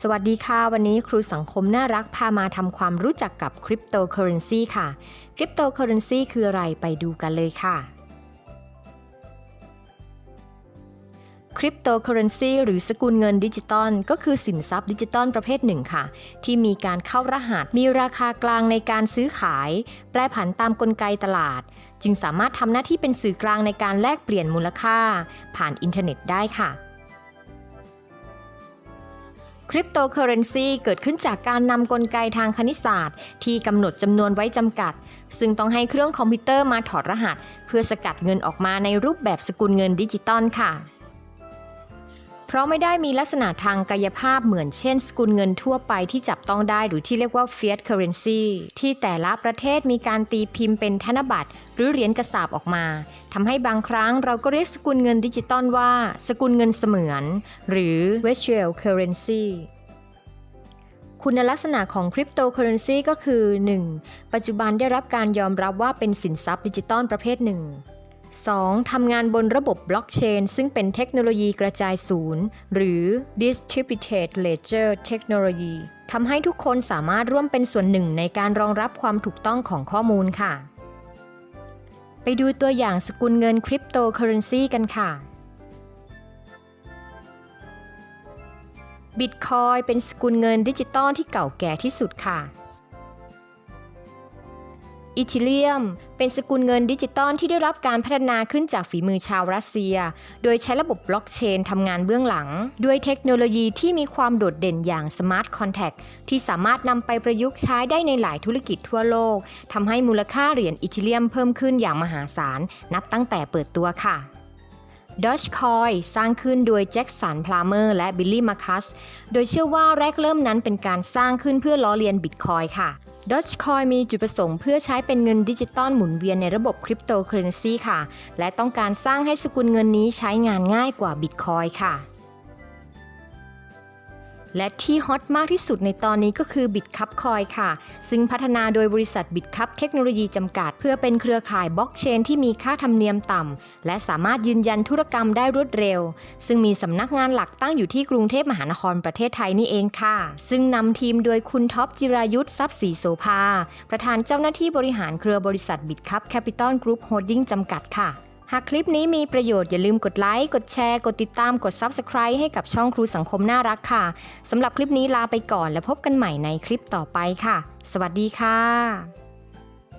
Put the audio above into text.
สวัสดีค่ะ วันนี้ครูสังคมน่ารักพามาทำความรู้จักกับคริปโตเคอเรนซีค่ะ คริปโตเคอเรนซีคืออะไรไปดูกันเลยค่ะ คริปโตเคอเรนซีหรือสกุลเงินดิจิตอลก็คือสินทรัพย์ดิจิตอลประเภทหนึ่งค่ะ ที่มีการเข้ารหัสมีราคากลางในการซื้อขาย แปรผันตามกลไกตลาด จึงสามารถทำหน้าที่เป็นสื่อกลางในการแลกเปลี่ยนมูลค่า ผ่านอินเทอร์เน็ตได้ค่ะ คริปโตเคอเรนซีเกิดขึ้นจากการนำกลไกทางคณิตศาสตร์ ที่กำหนดจำนวนไว้จำกัด ซึ่งต้องให้เครื่องคอมพิวเตอร์มาถอดรหัส เพื่อสกัดเงินออกมาในรูปแบบสกุลเงินดิจิตอลค่ะ เพราะไม่ได้มีลักษณะทางกายภาพเหมือนเช่น สกุลเงินทั่วไปที่จับต้องได้หรือที่เรียกว่า fiat currency ที่แต่ละประเทศมีการตีพิมพ์เป็นธนบัตร หรือเหรียญกระสาบออกมาทำให้บางครั้งเราก็เรียกสกุลเงินดิจิตอลว่า สกุลเงินเสมือน หรือ virtual currency คุณลักษณะของคริปโตเคอเรนซีก็คือ 1. ปัจจุบันได้รับการยอมรับว่าเป็นสินทรัพย์ดิจิตอลประเภทหนึ่ง 2. ทำงานบนระบบบล็อกเชนซึ่งเป็นเทคโนโลยีกระจายศูนย์ หรือ Distributed Ledger Technology ทำให้ทุกคนสามารถร่วมเป็นส่วนหนึ่งในการรองรับความถูกต้องของข้อมูลค่ะ ไปดูตัวอย่างสกุลเงินคริปโตเคอเรนซีกันค่ะบิตคอยเป็นสกุลเงินดิจิตอลที่เก่าแก่ที่สุดค่ะ อีทิเลียม เป็นสกุลเงินดิจิตอลที่ได้รับการพัฒนาขึ้นจากฝีมือชาวรัสเซีย โดยใช้ระบบบล็อกเชนทำงานเบื้องหลัง ด้วยเทคโนโลยีที่มีความโดดเด่นอย่างสมาร์ทคอนแท็กที่สามารถนำไปประยุกต์ใช้ได้ในหลายธุรกิจทั่วโลกทำให้มูลค่าเหรียญอีทิเลียมเพิ่มขึ้นอย่างมหาศาล นับตั้งแต่เปิดตัวค่ะ Dogecoin สร้างขึ้นโดยแจ็คสันพลาเมอร์และบิลลี่มาคัส โดยเชื่อว่าแรกเริ่มนั้นเป็นการสร้างขึ้นเพื่อล้อเลียนบิตคอยค่ะ d o g e c o i มีจุดประสงค์เพื่อใช้เป็นเงินดิจิตอลหมุนเวียนในระบบคริปโตเคอเรนซีค่ะ และต้องการสร้างให้สกุลเงินนี้ใช้งานง่ายกว่าบิตคอยค่ะ และที่ฮอตมากที่สุดในตอนนี้ก็คือ Bitcup Coin ค่ะ ซึ่งพัฒนาโดยบริษัท Bitcup เทคโนโลยีจำกัด เพื่อเป็นเครือข่ายบล็อกเชนที่มีค่าธรรมเนียมต่ำ และสามารถยืนยันธุรกรรมได้รวดเร็ว ซึ่งมีสำนักงานหลักตั้งอยู่ที่กรุงเทพมหานครประเทศไทยนี่เองค่ะ ซึ่งนำทีมโดยคุณท็อปจิรายุทธทรัพย์ศรีโสภา ประธานเจ้าหน้าที่บริหารเครือบริษัท Bitcup Capital Group Holding จำกัดค่ะ หากคลิปนี้มีประโยชน์อย่าลืมกดไลค์ กดแชร์ กดติดตาม กด Subscribe ให้กับช่องครูสังคมน่ารักค่ะสำหรับคลิปนี้ลาไปก่อนและพบกันใหม่ในคลิปต่อไปค่ะ สวัสดีค่ะ